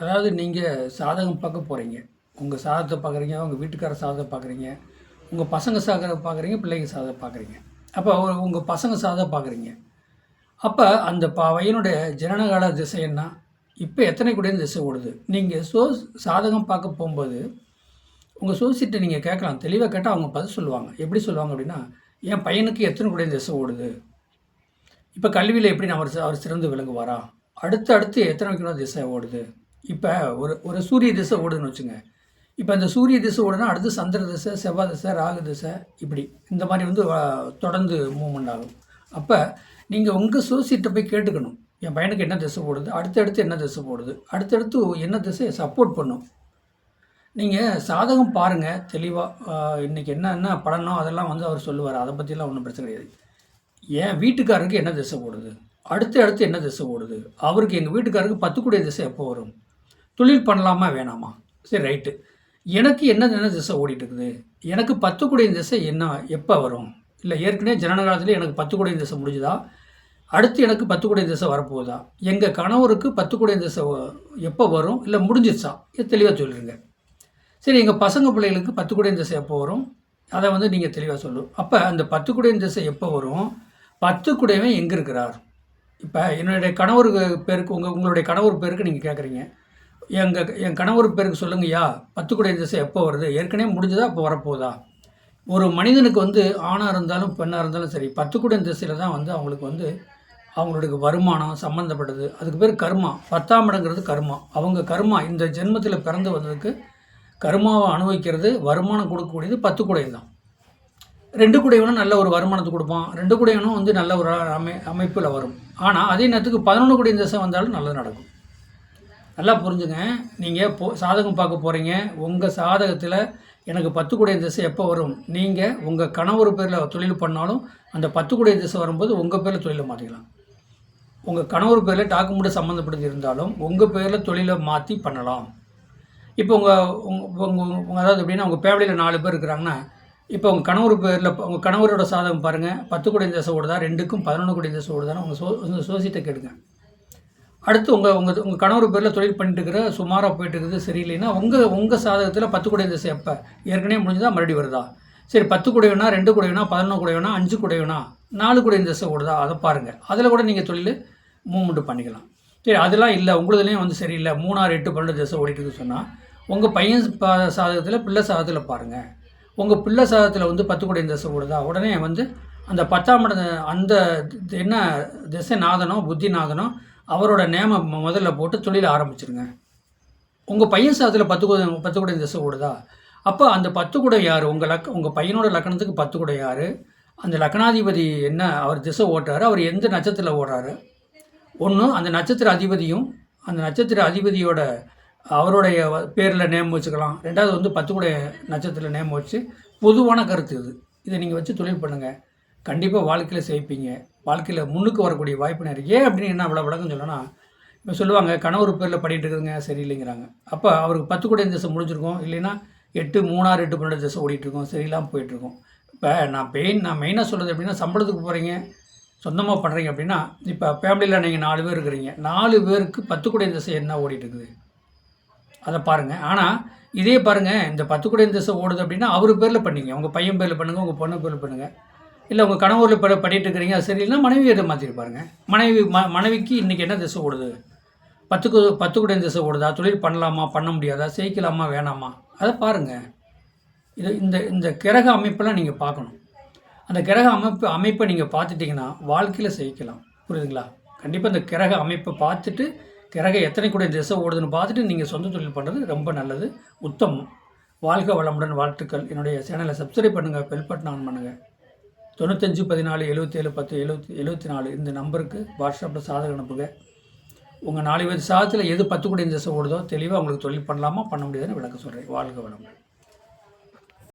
அதாவது நீங்கள் சாதகம் பார்க்க போகிறீங்க உங்கள் சாதத்தை பார்க்குறீங்க உங்கள் வீட்டுக்கார சாதத்தை பார்க்குறீங்க உங்கள் பசங்க சாதத்தை பார்க்குறீங்க பிள்ளைங்க சாதத்தை பார்க்குறீங்க. அப்போ உங்கள் பசங்க சாதத்தை பார்க்குறீங்க. அப்போ அந்த ப பையனுடைய ஜனனகால திசை என்ன? இப்போ எத்தனை கூட திசை ஓடுது. நீங்கள் சோ சாதகம் பார்க்க போகும்போது உங்கள் சோசியத்தை நீங்கள் கேட்கலாம். தெளிவாக கேட்டால் அவங்க பதில் சொல்லுவாங்க. எப்படி சொல்லுவாங்க அப்படின்னா என் பையனுக்கு எத்தனை கூட திசை ஓடுது? இப்போ கல்வியில் எப்படி நான் அவர் அவர் சிறந்து விளங்குவாரா? அடுத்து அடுத்து எத்தனை வைக்கணும் திசை ஓடுது? இப்போ ஒரு ஒரு சூரிய திசை ஓடுன்னு வச்சுங்க. இப்போ அந்த சூரிய திசை ஓடுனா அடுத்து சந்திர திசை செவ்வாய் திசை ராகு திசை இப்படி. இந்த மாதிரி வந்து தொடர்ந்து மூவ்மெண்ட் ஆகும். அப்போ நீங்கள் உங்கள் சோசியத்தை போய் கேட்டுக்கணும். என் பையனுக்கு என்ன திசை போடுது அடுத்தடுத்து என்ன திசை போடுது அடுத்தடுத்து என்ன திசையை சப்போர்ட் பண்ணும். நீங்கள் சாதகம் பாருங்கள் தெளிவாக இன்றைக்கி என்ன என்ன பலனோ அதெல்லாம் வந்து அவர் சொல்லுவார். அதை பற்றிலாம் ஒன்றும் பிரச்சனை கிடையாது. என் வீட்டுக்காரருக்கு என்ன திசை போடுது அடுத்து அடுத்து என்ன திசை ஓடுது அவருக்கு எங்கள் வீட்டுக்காரருக்கு பத்துக்குடைய திசை எப்போ வரும்? தொழில் பண்ணலாமா வேணாமா? சரி ரைட்டு எனக்கு என்ன என்ன திசை ஓடிட்டுருக்குது? எனக்கு பத்து குடியின் திசை என்ன எப்போ வரும்? இல்லை ஏற்கனவே ஜனன எனக்கு பத்து குடியின் திசை முடிஞ்சுதா? அடுத்து எனக்கு பத்து குடியின் திசை வரப்போகுதா? எங்கள் கணவருக்கு பத்து குடியின் திசை எப்போ வரும்? இல்லை முடிஞ்சிச்சா இது தெளிவாக சொல்லிடுங்க சரி எங்கள் பசங்க பிள்ளைகளுக்கு பத்து குடியின் திசை எப்போ வரும்? அதை வந்து நீங்கள் தெளிவாக சொல்லு. அப்போ அந்த பத்து குடியின் திசை எப்போ வரும்? பத்து குடையவன் எங்கே இருக்கிறார்? இப்போ என்னுடைய கணவர் பேருக்கு உங்கள் உங்களுடைய கணவர் பேருக்கு நீங்கள் கேட்குறீங்க எங்கள் என் கணவர் பேருக்கு சொல்லுங்கய்யா பத்து குடை திசை எப்போ வருது? ஏற்கனவே முடிஞ்சதா இப்போ வரப்போகுதா? ஒரு மனிதனுக்கு வந்து ஆணாக இருந்தாலும் பெண்ணாக இருந்தாலும் சரி பத்து குடை திசையில் தான் வந்து அவங்களுக்கு வந்து அவங்களுடைய வருமானம் சம்மந்தப்பட்டது அதுக்கு பேர் கர்மா. பத்தாம் இடங்கிறது கர்மா. அவங்க கர்மா இந்த ஜென்மத்தில் பிறந்து வந்ததுக்கு கர்மாவை அனுபவிக்கிறது வருமானம் கொடுக்கக்கூடியது பத்து குடையும் தான். ரெண்டு குடையவனும் நல்ல ஒரு வருமானத்தை கொடுப்பான். ரெண்டு குடையவனும் வந்து நல்ல ஒரு அமை அமைப்பில் வரும். ஆனால் அதே நேரத்துக்கு பதினொன்று குடைய திசை வந்தாலும் நல்லது நடக்கும். நல்லா புரிஞ்சுங்க. நீங்கள் போ சாதகம் பார்க்க போகிறீங்க உங்கள் சாதகத்தில் எனக்கு பத்து குடைய திசை எப்போ வரும்? நீங்கள் உங்கள் கணவர் பேரில் தொழில் பண்ணாலும் அந்த பத்து குடைய திசை வரும்போது உங்கள் பேரில் தொழிலை மாற்றிக்கலாம் உங்கள் கணவர் பேரில் டாக்குமெண்ட் சம்மந்தப்பட்டது இருந்தாலும் உங்கள் பேரில் தொழிலை மாற்றி பண்ணலாம். இப்போ உங்கள் உங்கள் உங்கள் அதாவது எப்படின்னா உங்கள் ஃபேமிலியில் நாலு பேர் இருக்கிறாங்கன்னா இப்போ உங்கள் கணவர் பேரில் உங்கள் கணவரோட சாதகம் பாருங்கள் பத்து கோடி தசை ஓடுதா? ரெண்டுக்கும் பதினொன்று குடியரசு தசை ஓடுதான்னு உங்கள் சோ உங்கள் சோசியத்தை கேளுங்க அடுத்து உங்கள் உங்கள் உங்கள் கணவர் பேரில் தொழில் பண்ணிட்டு இருக்கிற சுமாராக போயிட்டு இருக்குது சரியில்லைன்னா உங்கள் உங்கள் சாதகத்தில் பத்து குடை திசை எப்போ ஏற்கனவே முடிஞ்சதா மறுபடியும் வருதா? சரி பத்து கோடி வேணா ரெண்டு கோடி வேணா பதினொன்று கோடி வேணா அஞ்சு கோடி வேணா நாலு குடை தசை ஓடுதா? அதை பாருங்கள் அதில் கூட நீங்கள் தொழில் மூவ்மெண்ட் பண்ணிக்கலாம். சரி அதெல்லாம் இல்லை உங்களுதுலேயும் வந்து சரியில்லை மூணாறு எட்டு பன்னெண்டு திசை ஓடிட்டுன்னு சொன்னால் உங்கள் பையன் பா சாதகத்தில் பிள்ளை சாதகத்தில் பாருங்கள் உங்கள் பிள்ளை சாதத்தில் வந்து பத்து கோடி திசை ஓடுதா? உடனே வந்து அந்த பத்தாம் இட அந்த என்ன திசை நாதனோ புத்தி நாதனோ அவரோட நேமை முதல்ல போட்டு தொழில் ஆரம்பிச்சிருங்க. உங்கள் பையன் சாதத்தில் பத்து கூட பத்து கோடி திசை ஓடுதா? அப்போ அந்த பத்து கூட யார்? உங்கள் லக் உங்கள் பையனோட லக்கணத்துக்கு பத்து கூட யார்? அந்த லக்னாதிபதி என்ன அவர் திசை ஓட்டுறாரு அவர் எந்த நட்சத்திரத்தில் ஓடுறாரு? ஒன்று அந்த நட்சத்திர அதிபதியும் அந்த நட்சத்திர அதிபதியோட அவருடைய பேரில் நேம் வச்சுக்கலாம். ரெண்டாவது வந்து பத்து கூட நட்சத்திர நேம் வச்சு பொதுவான கருத்து இது. இதை நீங்கள் வச்சு தொழில் பண்ணுங்கள் கண்டிப்பாக வாழ்க்கையில் சேர்ப்பீங்க வாழ்க்கையில் முன்னுக்கு வரக்கூடிய வாய்ப்பு நிறைய ஏன் அப்படின்னு என்ன அவ்வளோ விளக்கம் சொல்லணும்னா இப்போ சொல்லுவாங்க கணவர் பேரில் படிட்டு இருக்குதுங்க சரியில்லைங்கிறாங்க. அப்போ அவருக்கு பத்து கூட திசை முடிஞ்சிருக்கும். இல்லைன்னா எட்டு மூணாறு எட்டு பன்னெண்டு திசை ஓடிட்டுருக்கோம் சரியில்லாமல் போயிட்டுருக்கோம் இப்போ நான் பெயின் நான் மெயினாக சொல்கிறது எப்படின்னா சம்பளத்துக்கு போகிறீங்க சொந்தமாக பண்ணுறீங்க அப்படின்னா இப்போ ஃபேமிலியில் நீங்கள் நாலு பேர் இருக்கிறீங்க. நாலு பேருக்கு பத்து குடைய திசை என்ன ஓடிட்டு இருக்குது? அதை பாருங்கள் ஆனால் இதே பாருங்கள் இந்த பத்து குடைய திசை ஓடுது அப்படின்னா அவர் பேரில் பண்ணிங்க. உங்கள் பையன் பேரில் பண்ணுங்கள் உங்கள் பொண்ணு பேரில் பண்ணுங்கள் இல்லை உங்கள் கணவரில் இப்போ பண்ணிட்டு இருக்கிறீங்க அது சரியில்லைனா மனைவியை மாற்றிட்டு பாருங்க. மனைவி ம மனைவிக்கு இன்றைக்கி என்ன திசை ஓடுது? பத்துக்கு பத்து கூட திசை ஓடுதா? தொழில் பண்ணலாமா? பண்ண முடியாதா? செய்யலாமா வேணாமா? அதை பாருங்கள் இது இந்த இந்த கிரக அமைப்பெல்லாம் நீங்கள் பார்க்கணும். அந்த கிரக அமைப்பு அமைப்பை நீங்கள் பார்த்துட்டிங்கன்னா வாழ்க்கையில் செய்யலாம் புரியுதுங்களா? கண்டிப்பாக இந்த கிரக அமைப்பை பார்த்துட்டு கிரக எத்தனை கூட திசை ஓடுதுன்னு பார்த்துட்டு நீங்கள் சொந்த தொழில் பண்ணுறது ரொம்ப நல்லது. உத்தமம். வாழ்க வளமுடன் வாழ்த்துக்கள். என்னுடைய சேனலை சப்ஸ்கிரைப் பண்ணுங்கள் பெல் பட்டன் ஆன் பண்ணுங்கள் தொண்ணூத்தஞ்சு பதினாலு எழுபத்தேழு பத்து எழுபத்தி எழுபத்தி நாலு இந்த நம்பருக்கு வாட்ஸ்அப்பில் சாதகம் அனுப்புங்க. உங்கள் நாலு பேர் சாதத்தில் எது பத்து கூட இந்த ஓடுதோ தெளிவாக உங்களுக்கு தொழில் பண்ணலாமா பண்ண முடியாதுன்னு விளக்க சொல்கிறேன் வாழ்க வளமுடன்.